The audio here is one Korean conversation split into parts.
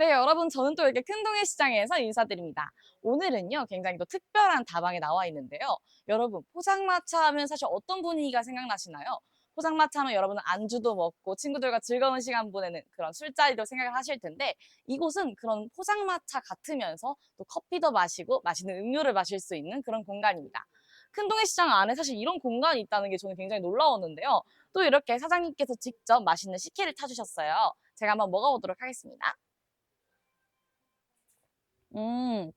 네, 여러분, 저는 또 이렇게 큰동해 시장에서 인사드립니다. 오늘은요, 굉장히 또 특별한 다방에 나와 있는데요. 여러분, 포장마차 하면 사실 어떤 분위기가 생각나시나요? 포장마차 하면 여러분은 안주도 먹고 친구들과 즐거운 시간 보내는 그런 술자리도 생각을 하실 텐데, 이곳은 그런 포장마차 같으면서 또 커피도 마시고 맛있는 음료를 마실 수 있는 그런 공간입니다. 큰동해 시장 안에 사실 이런 공간이 있다는 게 저는 굉장히 놀라웠는데요. 또 이렇게 사장님께서 직접 맛있는 식혜를 타주셨어요. 제가 한번 먹어보도록 하겠습니다. 음,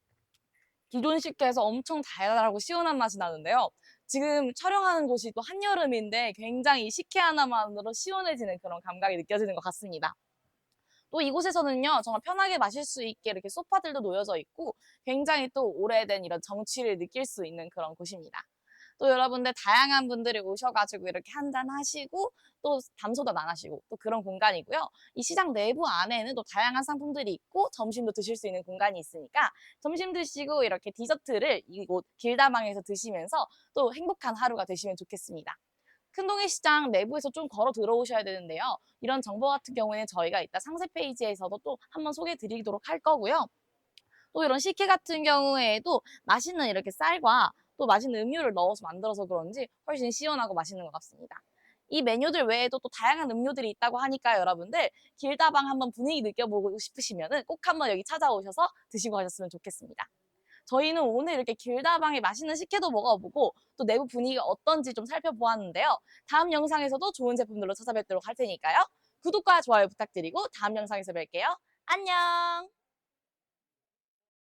기존 식혜에서 엄청 달달하고 시원한 맛이 나는데요. 지금 촬영하는 곳이 또 한여름인데 굉장히 식혜 하나만으로 시원해지는 그런 감각이 느껴지는 것 같습니다. 또 이곳에서는요, 정말 편하게 마실 수 있게 이렇게 소파들도 놓여져 있고 굉장히 또 오래된 이런 정취를 느낄 수 있는 그런 곳입니다. 또 여러분들 다양한 분들이 오셔가지고 이렇게 한잔 하시고 또 담소도 나누시고 또 그런 공간이고요. 이 시장 내부 안에는 또 다양한 상품들이 있고 점심도 드실 수 있는 공간이 있으니까 점심 드시고 이렇게 디저트를 이곳 길다방에서 드시면서 또 행복한 하루가 되시면 좋겠습니다. 큰동해 시장 내부에서 좀 걸어 들어오셔야 되는데요. 이런 정보 같은 경우에는 저희가 이따 상세 페이지에서도 또 한번 소개해 드리도록 할 거고요. 또 이런 식혜 같은 경우에도 맛있는 이렇게 쌀과 또 맛있는 음료를 넣어서 만들어서 그런지 훨씬 시원하고 맛있는 것 같습니다. 이 메뉴들 외에도 또 다양한 음료들이 있다고 하니까 여러분들 길다방 한번 분위기 느껴보고 싶으시면은 꼭 한번 여기 찾아오셔서 드시고 가셨으면 좋겠습니다. 저희는 오늘 이렇게 길다방에 맛있는 식혜도 먹어보고 또 내부 분위기가 어떤지 좀 살펴보았는데요. 다음 영상에서도 좋은 제품들로 찾아뵙도록 할 테니까요. 구독과 좋아요 부탁드리고 다음 영상에서 뵐게요. 안녕!